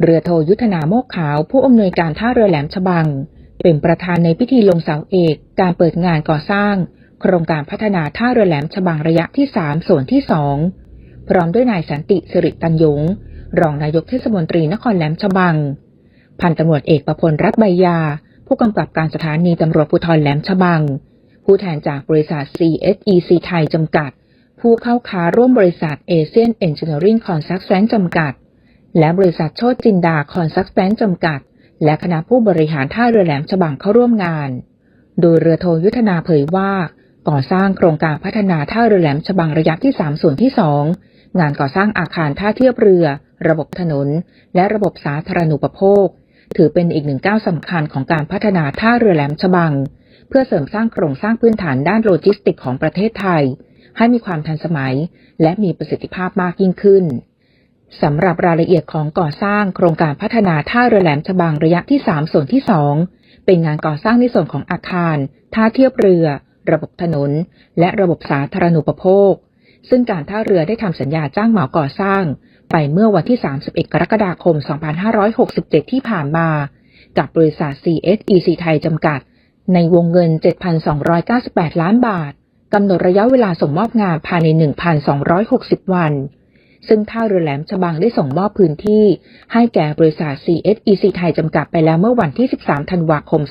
เรือโทยุทธนาโมกขาว ผู้อำนวยการท่าเรือแหลมฉบัง เป็นประธานในพิธีลงเสาเอกการเปิดงานก่อสร้าง โครงการพัฒนาท่าเรือแหลมฉบังระยะที่ 3 ส่วนที่ 2 พร้อมด้วยนายสันติสิริตันยง รองนายกเทศมนตรีนครแหลมฉบัง พันตำรวจเอกประพลรัตใบยา ผู้กำกับการสถานีตำรวจภูธรแหลมฉบัง ผู้แทนจากบริษัท CSEC ไทยจำกัด ผู้เข้าค้าร่วมบริษัท Asian Engineering Consultant จำกัด และบริษัทโชติจินดาคอนซักแ a นจำกัด และคณะผู้บริหารท่าเรือแหลมฉบังเข้าร่วมงาน โดยเรือโทยุทธนาเผยว่า ก่อสร้างโครงการพัฒนาท่าเรือแหลมฉบังระยะที่ 3 ส่วนที่ 2 งานก่อสร้างอาคารท่าเทียบเรือ ระบบถนน และระบบสาธารณูปโภค ถือเป็นอีกหนึ่งก้าวสำคัญของการพัฒนาท่าเรือแหลมฉบัง เพื่อเสริมสร้างโครงสร้างพื้นฐานด้านโลจิสติกของประเทศไทย ให้มีความทันสมัย และมีประสิทธิภาพมากยิ่งขึ้น สำหรับรายละเอียดของก่อสร้างโครงการพัฒนาท่าเรือแหลมฉบังระยะที่ 3 ส่วนที่ 2 เป็นงานก่อสร้างในส่วนของอาคาร ท่าเทียบเรือ ระบบถนน และระบบสาธารณูปโภค ซึ่งการท่าเรือได้ทำสัญญาจ้างเหมาก่อสร้าง ไปเมื่อวันที่ 31 กรกฎาคม 2567 ที่ผ่านมา กับบริษัท CSEC ไทยจำกัด ในวงเงิน 7,298 ล้านบาทกำหนดระยะเวลาส่งมอบงานภายใน 1,260 วัน ซึ่งท่าเรือแหลมฉบังได้ส่งมอบพื้นที่ ให้แก่บริษัท CSEC ไทยจำกัดไปแล้วเมื่อวันที่ 13 ธันวาคม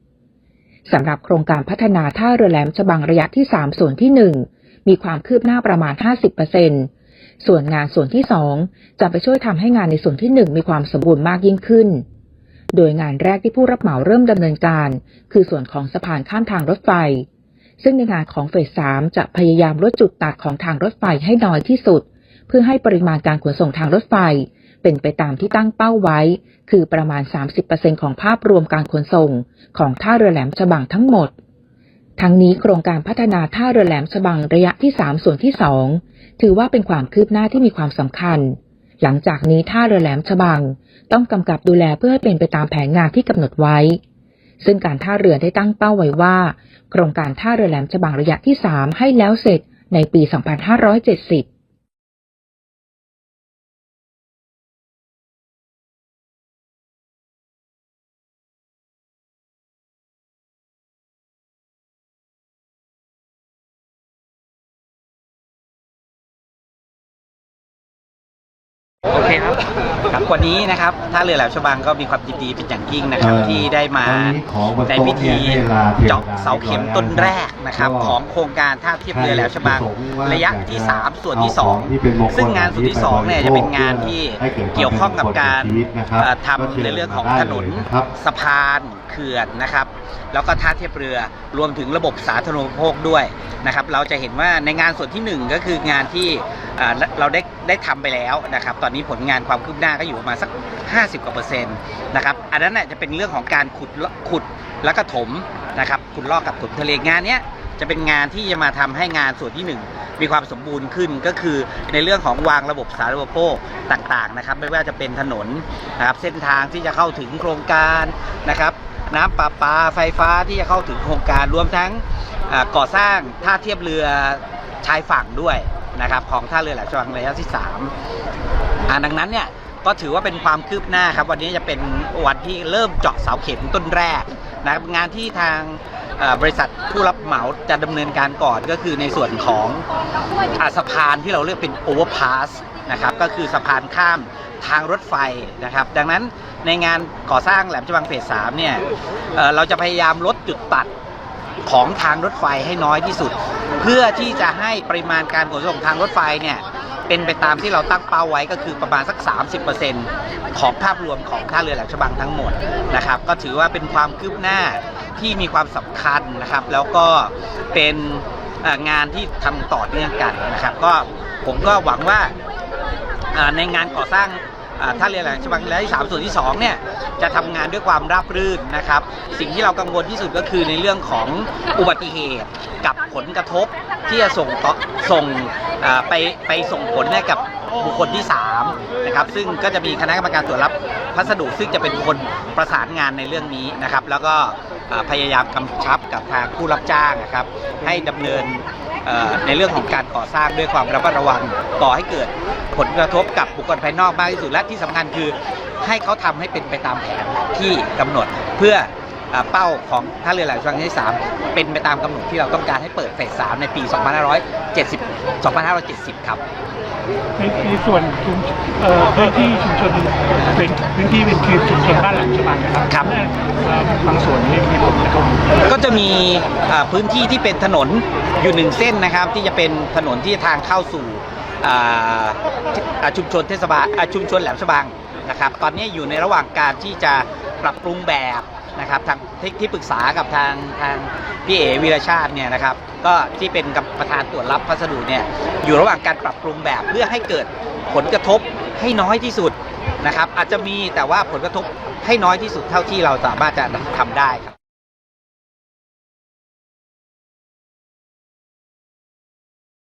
2567 สำหรับโครงการพัฒนาท่าเรือแหลมฉบังระยะที่ 3 ส่วนที่ 1 มีความคืบหน้าประมาณ 50%ส่วนงานส่วนที่ 2 จะไปช่วยทำให้งานในส่วนที่ 1 มีความสมบูรณ์มากยิ่งขึ้นโดยงานแรกที่ผู้รับเหมาเริ่มดำเนินการ คือส่วนของสะพานข้ามทางรถไฟ ซึ่งในงานของเฟส3จะพยายามลดจุดตัดของทางรถไฟให้น้อยที่สุด เพื่อให้ปริมาณการขนส่งทางรถไฟ เป็นไปตามที่ตั้งเป้าไว้ คือประมาณ 30%ของภาพรวมการขนส่ง ของท่าเรือแหลมฉบังทั้งหมด ทั้งนี้โครงการพัฒนาท่าเรือแหลมฉบังระยะที่ 3 ส่วนที่ 2 ถือว่าเป็นความคืบหน้าที่มีความสำคัญ หลังจากนี้ท่าเรือแหลมฉบัง ต้องกำกับดูแลเพื่อให้เป็นไปตามแผนงานที่กำหนดไว้ ซึ่งการท่าเรือได้ตั้งเป้าไว้ว่า โครงการท่าเรือแหลมฉบังระยะที่ 3 ให้แล้วเสร็จในปี 2570โอเคครับ ครับวันนี้นะครับท่าเรือแหลมฉบังก็มีความยินดีเป็นอย่างยิ่งนะครับเอ่อที่ได้มาตอนนี้ขอมาในพิธีโต๊ะเนี่ยให้ลาเพียงเจาะเสาเข็มต้นแรกนะครับก็ของโครงการท่าเทียบเรือแหลมฉบังให้ประสงค์ว่าระยะที่อยากจะ3ส่วนที่เอาของที่เป็นมงคล2ซึ่งงานส่วนที่2เนี่ยจะเป็นงานที่ให้เกิดความเกี่ยวข้องกับการเป็นมงคลกับชีวิตนะครับเอ่อก็เชิญทำในเรื่องของมาได้ถนนเลยนะครับสะพานเขื่อนนะครับ แล้วก็ท่าเทียบเรือรวมถึงระบบสาธารณูปโภคด้วยนะครับ เราจะเห็นว่าในงานส่วนที่หนึ่งก็คืองานที่เอ่อ เราได้ได้ทำไปแล้วนะครับ ตอนนี้ผลงานความคืบหน้าก็อยู่ประมาณสัก 50กว่าเปอร์เซ็นต์นะครับ อันนั้นน่จะเป็นเรื่องของการขุดขุดแล้วก็ถมนะครับขุดลอกกับถมทะเลงานเนี้ยจะเป็นงานที่จะมาทำให้งานส่วนที่หนึ่งมีความสมบูรณ์ขึ้นก็คือในเรื่องของวางระบบสาธารณูปโภคต่างๆนะครับ ไม่ว่าจะเป็นถนนนะครับเส้นทางที่จะเข้าถึงโครงการนะครับน้ำประปาไฟฟ้าที่จะเข้าถึงโครงการรวมทั้งก่อสร้างท่าเทียบเรือชายฝั่งด้วย นะครับของท่าเรือแหลมฉบังระยะที่3อ่าดังนั้นเนี่ยก็ถือว่าเป็นความคืบหน้าครับ วันนี้จะเป็นวันที่เริ่มเจาะเสาเข็มต้นแรกนะครับงานที่ทางบริษัทผู้รับเหมาจะดำเนินการก่อนก็คือในส่วนของอาสะพานที่เราเรียกเป็นโอเวอร์พาสนะครับก็คือสะพานข้ามทางรถไฟนะครับ ดังนั้นในงานก่อสร้างแหลมฉบังเฟสสามเนี่ยเเราจะพยายามลดจุดตัด ของทางรถไฟให้น้อยที่สุด เพื่อที่จะให้ปริมาณการขนส่งทางรถไฟเนี่ยเป็นไปตามที่เราตั้งเป้าไว้ก็คือประมาณสัก 30%ของภาพรวมของท่าเรือแหลมฉบังทั้งหมดนะครับ ก็ถือว่าเป็นความคืบหน้าที่มีความสำคัญนะครับ แล้วก็เป็นงานที่ทำต่อเนื่องกันนะครับ ก็ผมก็หวังว่าในงานก่อสร้าง ท่าเรือแหลมฉบังระยะที่3ส่วนที่2เนี่ยจะทำงานด้วยความราบรื่นนะครับ สิ่งที่เรากังวลที่สุดก็คือในเรื่องของอุบัติเหตุกับผลกระทบที่จะส่งต่อส่งไปไปส่งผลให้กับบุคคลที่3นะครับซึ่งก็จะมีคณะกรรมการตรวจรับพัสดุซึ่งจะเป็นคนประสานงานในเรื่องนี้นะครับ แล้วก็พยายามกำชับกับทางผู้รับจ้างนะครับ ให้ดำเนิน ในเรื่องของการก่อสร้างด้วยความระมัดระวังก่อให้เกิดผลกระทบกับบุคคลภายนอกมากที่สุดและที่สำคัญคือให้เขาทำให้เป็นไปตามแผนที่กำหนดเพื่อ เอ่อเป้าของท่าเรือแหลมฉบังที่ 3 เป็นไปตามกำหนดที่เราต้องการให้เปิดเฟส 3 ในปี 2570 2570 ครับในในส่วนชุมเอ่อพื้นที่ชุมชนเป็นพื้นที่เป็นคือชุมชนบ้านหลังฉบังนะครับครับเอ่อบางส่วนนี้มีผลกระทบก็จะมีอ่าพื้นที่ที่เป็นถนนอยู่หนึ่งเส้นนะครับ ที่จะเป็นถนนที่ทางเข้าสู่อ่าที่อ่าชุมชนเทศบาลอ่าชุมชนแหลมฉบังนะครับ ตอนนี้อยู่ในระหว่างการที่จะปรับปรุงแบบ นะครับทางที่ที่ปรึกษากับทางทางพี่เอวีรชาติเนี่ยนะครับ ก็ที่เป็นกับประธานตรวจรับพัสดุเนี่ยอยู่ระหว่างการปรับปรุงแบบเพื่อให้เกิดผลกระทบให้น้อยที่สุดนะครับ อาจจะมีแต่ว่าผลกระทบให้น้อยที่สุดเท่าที่เราสามารถจะทำได้ครับ